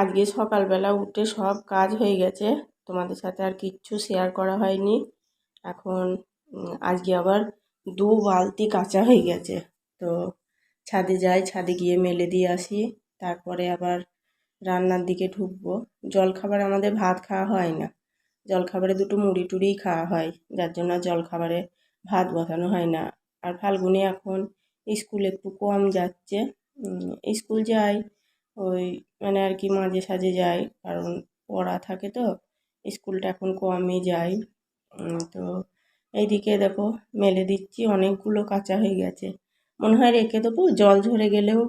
আজকে সকালবেলা উঠে সব কাজ হয়ে গেছে। তোমাদের সাথে আর কিচ্ছু শেয়ার করা হয়নি। এখন আজকে আবার দু বালতি কাঁচা হয়ে গেছে। তো ছাদে যাই, ছাদে গিয়ে মেলে দিয়ে আসি। তারপরে আবার রান্নার দিকে ঢুকবো। জলখাবার আমাদের ভাত খাওয়া হয় না। জলখাবারে দুটো মুড়ি টুড়িই খাওয়া হয়। যার জন্য জলখাবারে ভাত বসানো হয় না। আর ফাল্গুনে এখন স্কুল একটু কম যাচ্ছে। স্কুল যায় ওই মানে আর কি মাঝে সাঝে যায় কারণ পড়া থাকে তো স্কুলটা এখন কমই উম, তো এইদিকে দেখো মেলে দিচ্ছি অনেকগুলো কাঁচা হয়ে গেছে। মনে হয় রেখে দেবো জল ঝরে গেলেও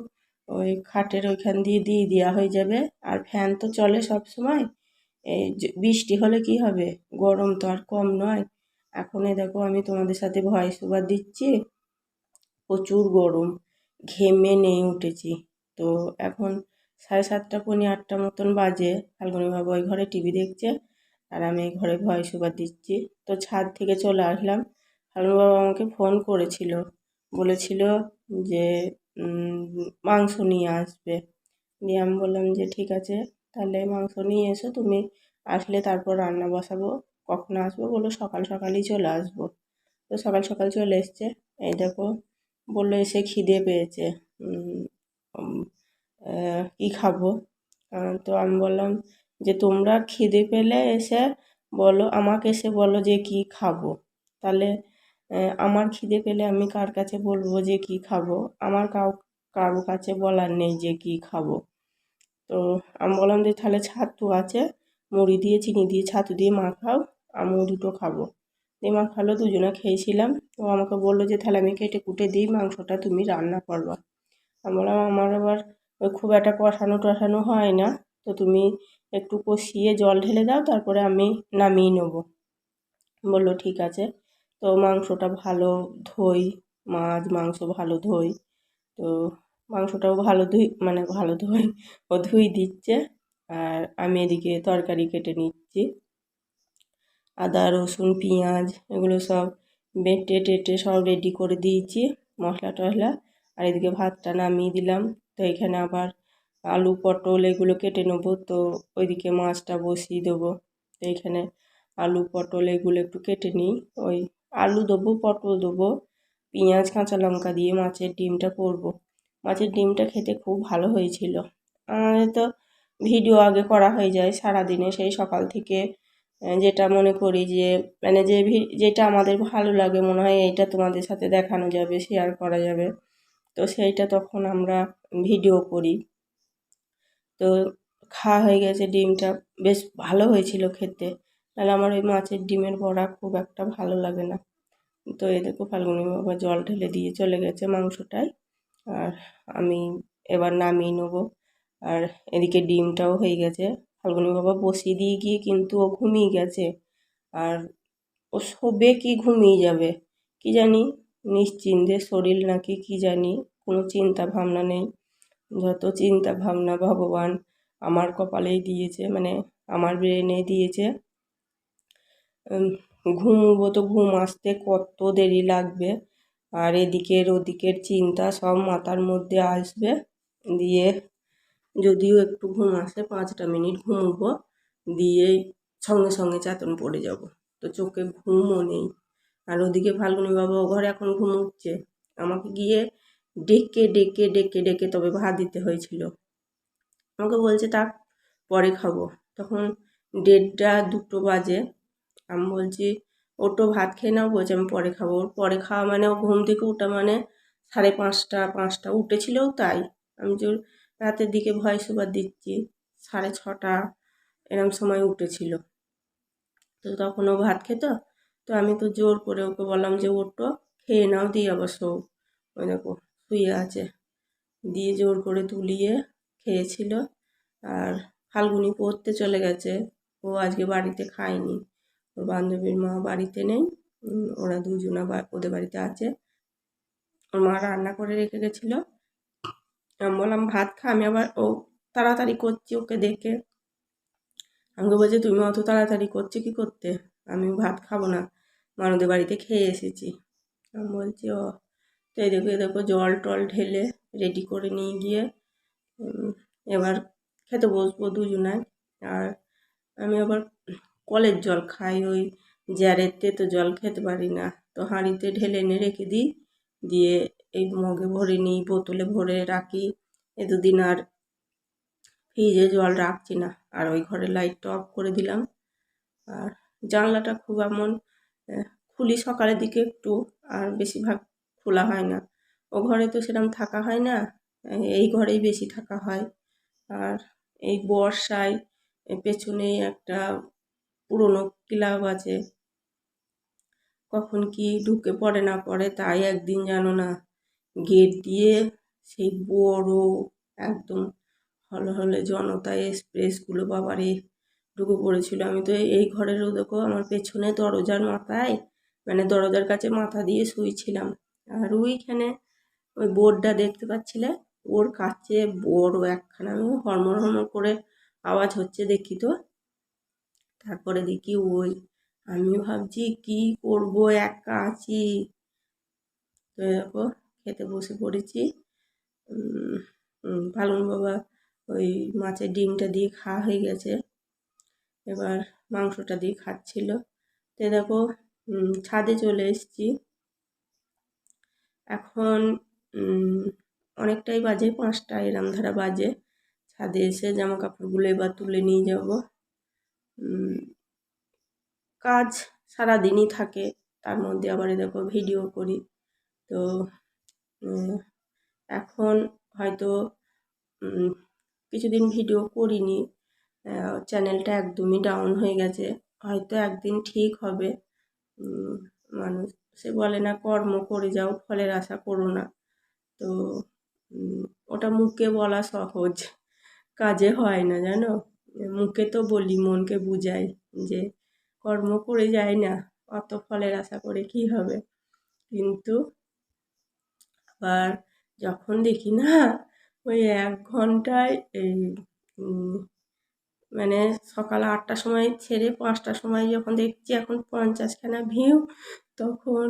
ওই খাটের ওইখান দিয়ে দিয়ে দেওয়া হয়ে যাবে। আর ফ্যান তো চলে সব সময়। এই বৃষ্টি হলে কি হবে? গরম তো আর কম নয়। এখন এই দেখো আমি তোমাদের সাথে ভয়েস ওভার দিচ্ছি। প্রচুর গরম ঘেমে নেই উঠেছি। তো এখন সাড়ে সাতটা পৌনে আটটা মতন বাজে। ফাল্গুনি বাবু ওই ঘরে টিভি দেখছে আর আমি এই ঘরে ভয়েস ওভার দিচ্ছি। তো ছাদ থেকে চলে আসলাম। ফাল্গুনি বাবু আমাকে ফোন করেছিল। বলেছিল যে মাংস নিয়ে আসবে। দিয়ে আমি বললাম যে, ঠিক আছে, তাহলে মাংস নিয়ে এসো, তুমি আসলে তারপর রান্না বসাবো, কখন আসব? বলল সকাল সকালই চলে আসব। তো সকাল সকাল চলে এসছে। এই দেখো, বলল এসে খিদে পেয়েছে। কী খাব? তো আমি বললাম যে তোমরা খিদে পেলে এসে বলো, আমাকে এসে বলো যে কী খাব। তাহলে আমার খিদে পেলে আমি কার কাছে বলব যে কী খাব? আমার কাউ, কারও কাছে বলার নেই যে কী খাব। তো আমি বললাম যে তাহলে ছাতু আছে, মুড়ি দিয়ে, চিনি দিয়ে, ছাতু দিয়ে মাখাও, আমিও দুটো খাব। দিয়ে মাখালো, দুজনে খেয়েছিলাম। তো আমাকে বলল যে তাহলে আমি কেটে কুটে দিই, মাংসটা তুমি রান্না করবা। আমি বললাম, আমার আবার খুব একটা কষানো টষানো হয় না। তো তুমি একটু কষিয়ে জল ঢেলে দাও, তারপরে আমি নামিয়ে নেব। বলল, ঠিক আছে। তো মাংসটা ভালো ধুই, মাছ, মাংস ভালো ধুই। তো মাংসটাও ভালো ধুই মানে ভালো ধুই, ও ধুই দিচ্ছে। আর আমি এদিকে তরকারি কেটে নিচ্ছি। আদা, রসুন, পেঁয়াজ, এগুলো সব বেটে টেটে সব রেডি করে দিয়েছি মশলা টশলা আর এদিকে ভাতটা নামিয়ে দিলাম। তো এখানে আবার আলু, পটল এগুলো কেটে নেব। তো ওইদিকে মাছটা বসিয়ে দেবো। তো এখানে আলু, পটল এগুলো একটু কেটে নিই। ওই আলু দেবো, পটল দেবো, পেঁয়াজ, কাঁচা লঙ্কা দিয়ে মাছের ডিমটা করব। মাছের ডিমটা খেতে খুব ভালো হয়েছিল। আমাদের তো ভিডিও আগে করা হয়ে যায় সারাদিনে সেই সকাল থেকে। যেটা মনে করি যে মানে যে যেটা আমাদের ভালো লাগে মনে হয়, এইটা তোমাদের সাথে দেখানো যাবে শেয়ার করা যাবে। তো সেইটা তখন আমরা ভিডিও করি। তো খাওয়া হয়ে গেছে ডিমটা। বেশ ভালো হয়েছিল খেতে। তাহলে আমার ওই মাছের ডিমের বড়া খুব একটা ভালো লাগে না। তো দেখো ফাল্গুনি বাবা জল ঢেলে দিয়ে চলে গেছে মাংসটায়। আর আমি এবার নামিয়ে নেব। আর এদিকে ডিমটাও হয়ে গেছে। ফাল্গুনি বাবা বসিয়ে দিয়ে গিয়ে কিন্তু ও ঘুমিয়ে গেছে। আর ও শোবে কি ঘুমিয়ে যাবে? কি জানি? নিশ্চিন্তে শরীর নাকি কি জানি? কোনো চিন্তা ভাবনা নেই। যত চিন্তা ভাবনা ভগবান আমার কপালেই দিয়েছে মানে আমার ব্রেনে দিয়েছে। ঘুমবো তো ঘুম আসতে কত দেরি লাগবে, আর এদিকের ওদিকের চিন্তা সব মাথার মধ্যে আসবে। দিয়ে যদিও একটু ঘুম আসে পাঁচটা মিনিট ঘুমবো দিয়ে সঙ্গে সঙ্গে চাতন পড়ে যাব। তো চোখে ঘুমও নেই। আর ওদিকে ফাল্গুনি বাবা ও ঘরে এখন ঘুমোচ্ছে। আমাকে গিয়ে ডেকে ডেকে ডেকে ডেকে তবে ভাত দিতে হয়েছিল। আমাকে বলছে তা পরে খাব। তখন দেড়টা, দুটো বাজে। আমি বলছি ওটো ভাত খেয়ে নাও, বলছে, আমি পরে খাব। ওর পরে খাওয়া মানে ও ঘুম থেকে ওটা মানে সাড়ে পাঁচটা পাঁচটা উঠেছিলও তাই। আমি যে রাতের দিকে ভয়েস ওভার দিচ্ছি। সাড়ে ছটা এরম সময় উঠেছিল। তো তখন ও ভাত খেত। তো আমি তো জোর করে ওকে বললাম যে ওটো খেয়ে নাও, দিয়ে শো ওই দেখো। শুয়ে আছে। দিয়ে জোর করে তুলিয়ে খেয়েছিল। আর ফাল্গুনি পড়তে চলে গেছে। ও আজকে বাড়িতে খায়নি। ওর বান্ধবীর মা বাড়িতে নেই। ওরা দুজনা ওদের বাড়িতে আছে। ওর মা রান্না করে রেখে গেছিল। আমি বললাম, ভাত খা। আমি আবার, ও তাড়াতাড়ি করছি, ওকে দেখে। আমাকে বলছে, তুমি অত তাড়াতাড়ি করছ কি করতে? আমি ভাত খাব না। মানদের বাড়িতে খেয়ে এসেছি। আমি বলছি, ও তো এই দেখো দেখো জল টল ঢেলে রেডি করে নিয়ে গিয়ে এবার খেতে বসবো দুজনায় আর আমি আবার কলের জল খাই, ওই জ্যারেতে তো জল খেতে পারি না। তো হাঁড়িতে ঢেলে এনে রেখে দিই, দিয়ে এই মগে ভরে নিই, বোতলে ভরে রাখি। এ দুদিন আর ফ্রিজে জল রাখছি না, আর ওই ঘরে লাইটটা অফ করে দিলাম। আর জানলাটা খুব এমন খুলি সকালের দিকে একটু, আর বেশিরভাগ খোলা হয় না। ও ঘরে তো সেরকম থাকা হয় না, এই- ঘরেই বেশি থাকা হয়। আর এই বর্ষায় এ পেছনে একটা পুরনো ক্লাব আছে। কখন কি ঢুকে পড়ে না পড়ে তাই একদিন জানো না, গেট দিয়ে সেই বড় একদম হলে হলে জনতা এক্সপ্রেসগুলো বাবারে ঢুকে পড়েছিল। আমি তো এই ঘরেরও দেখো আমার পেছনে দরজার মাথায় মানে দরজার কাছে মাথা দিয়ে শুয়েছিলাম আর ওইখানে ওই বোর্ডটা দেখতে পাচ্ছিলে? ওর কাছে বড় একখানা, আমি হরমর হরমর করে আওয়াজ হচ্ছে দেখি তো। তারপরে দেখি ওই, আমি ভাবছি কি করব, একা আছি। তো দেখো, খেতে বসে পড়েছি। পালন বাবা ওই মাছের ডিমটা দিয়ে খাওয়া হয়ে গেছে। এবার মাংসটা দিয়ে খাচ্ছিল। তো দেখো ছাদে চলে এসেছি। এখন অনেকটাই বাজে পাঁচটা এরম ধারা বাজে। ছাদে এসে জামা কাপড়গুলো এবার তুলে নিয়ে যাব। কাজ সারাদিনই থাকে, তার মধ্যে আবার দেখো ভিডিও করি। তো এখন হয়তো কিছুদিন ভিডিও করিনি। চ্যানেলটা একদমই ডাউন হয়ে গেছে। হয়তো একদিন ঠিক হবে। মানুষ সে বলে, না, কর্ম করে, যাও, ফলের আশা করো না। তো ওটা মুখে বলা সহজ। কাজে হয় না, জানো? মুখে তো বলি, মনকে বুঝাই যে, কর্ম করে যায় না, অত ফলের আশা করে কি হবে? কিন্তু আবার যখন দেখি, না, ওই এক ঘন্টায় এই মানে সকাল আটটার সময় ছেড়ে পাঁচটার সময় যখন দেখছি, এখন পঞ্চাশখানা ভিউ তখন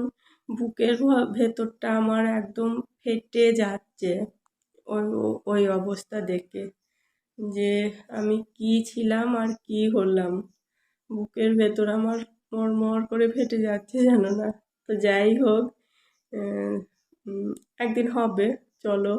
বুকের ভেতরটা আমার একদম ফেটে যাচ্ছে। ওই ওই অবস্থা দেখে যে আমি কি ছিলাম আর কি হলাম। বুকের ভেতর আমার মরমর করে ফেটে যাচ্ছে জানো না। তো যাই হোক একদিন হবে, চলো।